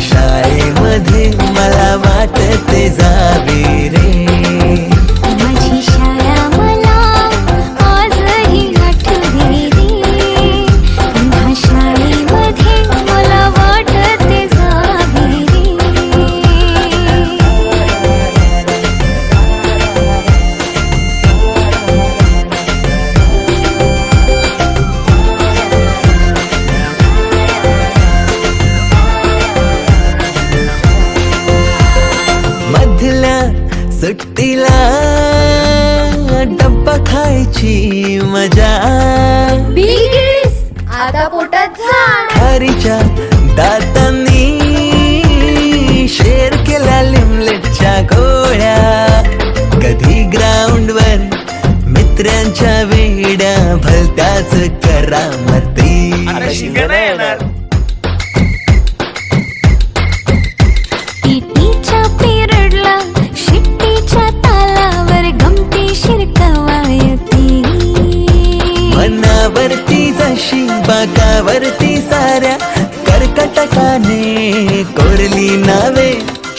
शाळेमध्ये मला वाटते जावे रे. खायची मजा. बिगिस आता पोटात झाड खारीच्या दातांनी शेर केल्या लिमलेटच्या गोळ्या. कधी ग्राउंडवर मित्रांच्या वेड्या भलत्याच करामती. पीटीच्या कर्कटकाने कोरली नावे.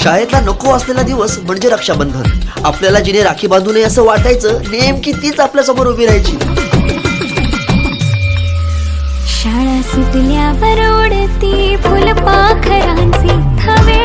शाळेतला नको असलेला दिवस म्हणजे रक्षाबंधन. आपल्याला जिने राखी बांधू नये असं वाटायचं नेमकी तीच आपल्यासमोर उभी राहायची. शाळा सुटल्यावर ओढती फुलपाखरांचे थवे.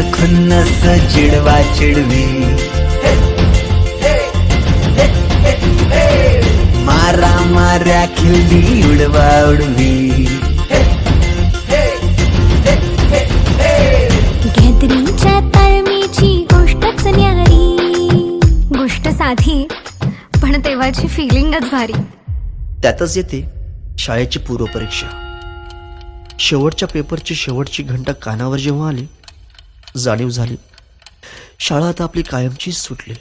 खुन्नस चिडवा चिडवी. मारा माऱ्या खिल्ली उडवा उडवी. गॅदरिंगच्या ताळमीची गोष्टच न्यारी. गोष्ट साधी पण तेव्हाची फिलिंगच भारी. त्यातच येते शाळेची पूर्वपरीक्षा. शेवटच्या पेपरची शेवटची घंटा कानावर जेव्हा आली जाणीव झाली. शाळा आता आपली कायमचीच सुटली.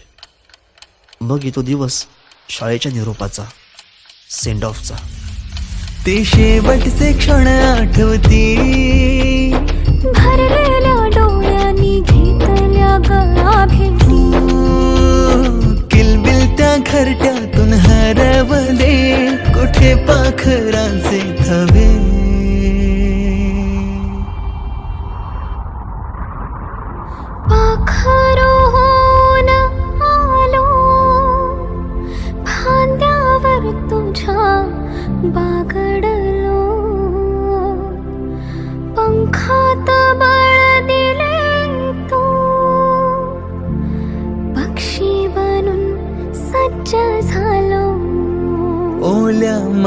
मग येतो दिवस शाळेच्या निरोपाचा सेंड ऑफचा ते शेवटचे क्षण आठवती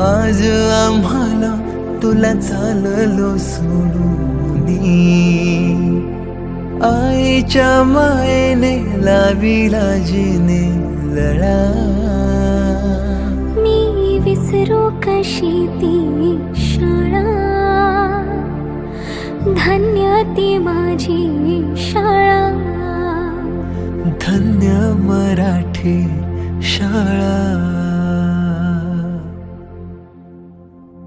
आज आम्हाला तुला चाललो सोडून आईच्या मायेने लाविला जिने लळा. मी विसरू कशी ती शाळा? धन्य ती माझी शाळा. धन्य मराठी